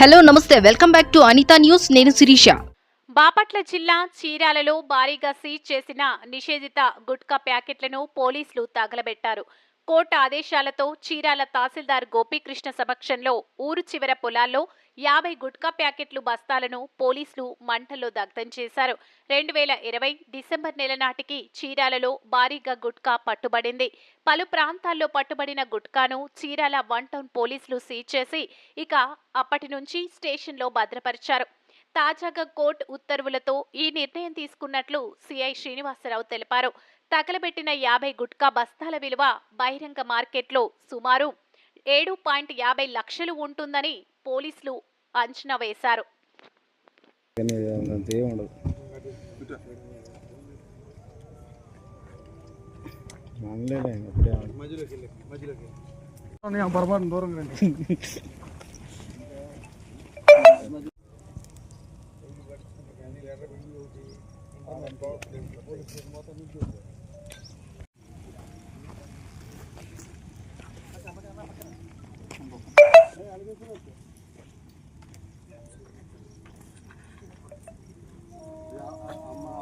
Hello నమస్తే. Welcome back to Anitha news. నేను శిరీష. బాపట్ల జిల్లా చీరాలలో భారీగా సీజ్ చేసిన నిషేధిత గుట్కా ప్యాకెట్లను పోలీసులు తగలబెట్టారు. కోర్టు ఆదేశాలతో చీరాల తహసీల్దార్ గోపీకృష్ణ సమక్షంలో ఊరు చివర పొలాల్లో యాభై గుట్కా ప్యాకెట్లు బస్తాలను పోలీసులు మంటల్లో దగ్ధం చేశారు. రెండు వేల ఇరవై డిసెంబర్ నెల నాటికి చీరాలలో భారీగా గుట్కా పట్టుబడింది. పలు ప్రాంతాల్లో పట్టుబడిన గుట్కాను చీరాల వన్ టౌన్ పోలీసులు సీజ్ చేసి ఇక అప్పటి నుంచి స్టేషన్లో భద్రపరిచారు. తాజాగా కోర్టు ఉత్తర్వులతో ఈ నిర్ణయం తీసుకున్నట్లు సిఐ శ్రీనివాసరావు తెలిపారు. తగలబెట్టిన యాభై గుట్కా బస్తాల విలువ బహిరంగ మార్కెట్లో సుమారు ఏడు పాయింట్ యాభై లక్షలు ఉంటుందని పోలీసులు అంచనా వేశారు.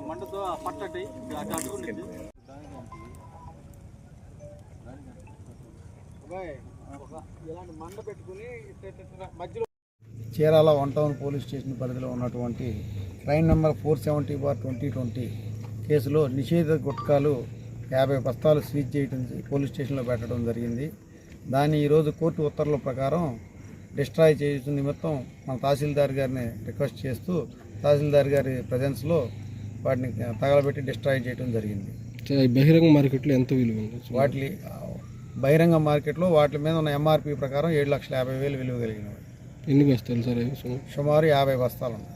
మంటతో పట్టటి అటు ఇలాంటి మంట పెట్టుకుని మధ్యలో Chirala one town police station పరిధిలో ఉన్నటువంటి train number four seventy bar twenty twenty కేసులో నిషేధ గుట్కాలు యాభై బస్తాలు సీజ్ చేయడం పోలీస్ స్టేషన్లో పెట్టడం జరిగింది. దాన్ని ఈరోజు కోర్టు ఉత్తర్వుల ప్రకారం డిస్ట్రాయ్ చేయడం నిమిత్తం మన తహసీల్దార్ గారిని రిక్వెస్ట్ చేస్తూ తహసీల్దార్ గారి ప్రజెన్స్లో వాటిని తగలబెట్టి డిస్ట్రాయ్ చేయడం జరిగింది. బహిరంగ మార్కెట్లో ఎంత విలువ వాటి బహిరంగ మార్కెట్లో వాటి మీద ఉన్న ఎంఆర్పి ప్రకారం ఏడు లక్షల యాభై వేలు విలువ కలిగినవి. ఎన్ని బస్తాలు సార్? సుమారు యాభై బస్తాలు ఉన్నాయి.